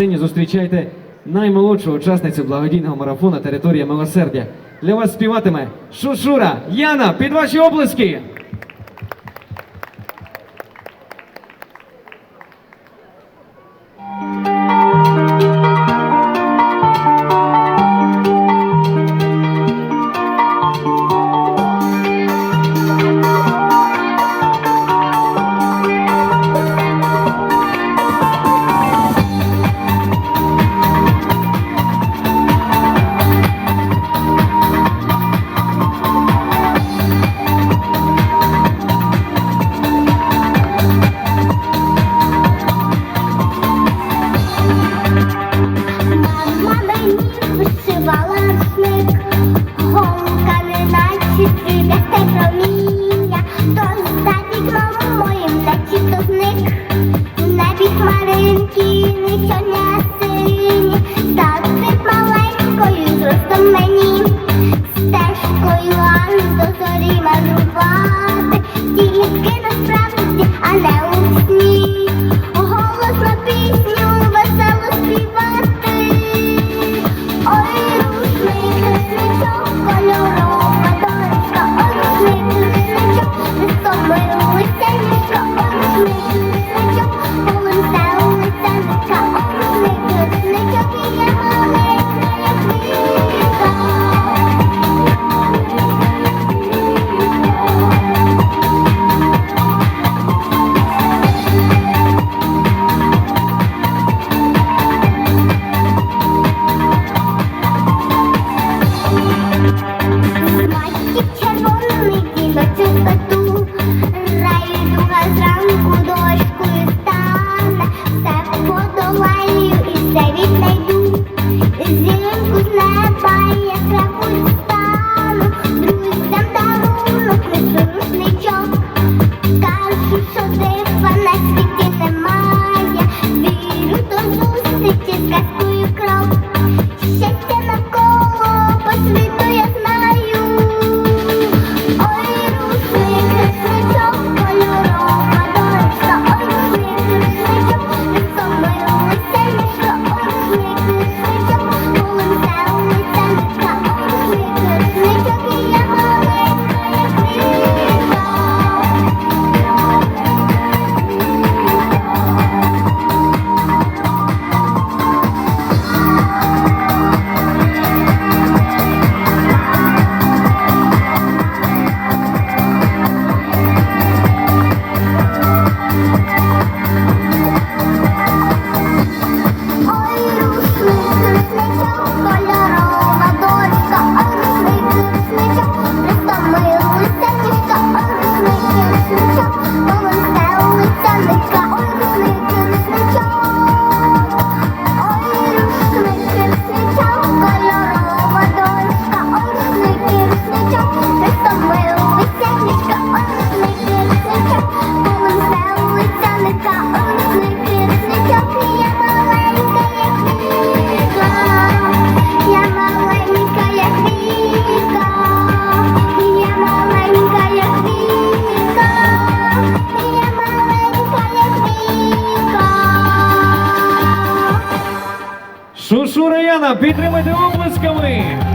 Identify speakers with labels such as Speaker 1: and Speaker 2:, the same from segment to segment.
Speaker 1: Сьогодні зустрічайте наймолодшу учасницю благодійного марафону Територія милосердя. Для вас співатиме Шушура Яна під ваші облиски. Романа підтримайте
Speaker 2: облисками.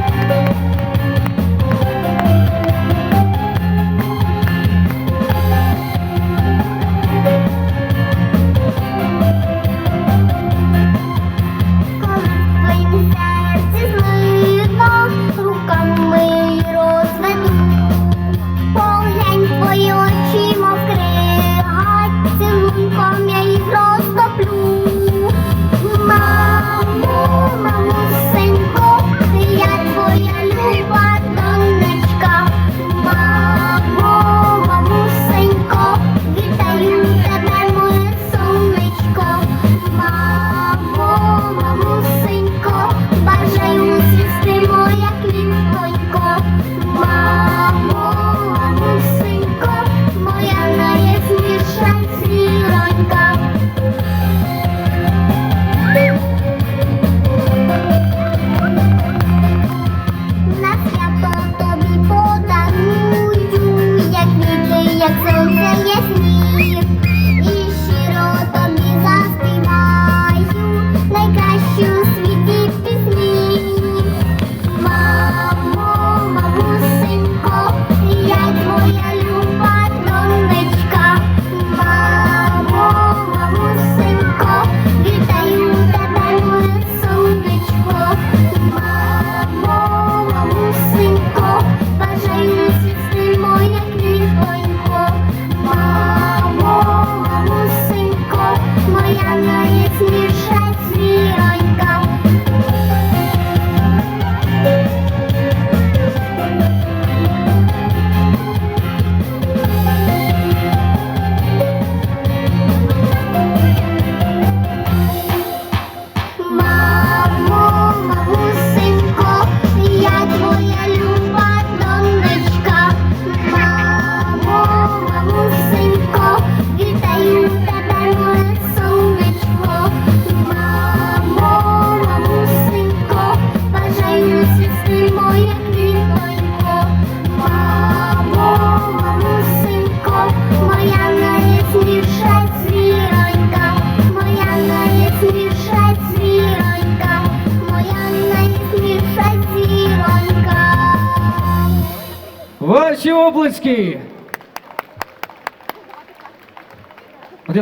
Speaker 2: Ваші облиски!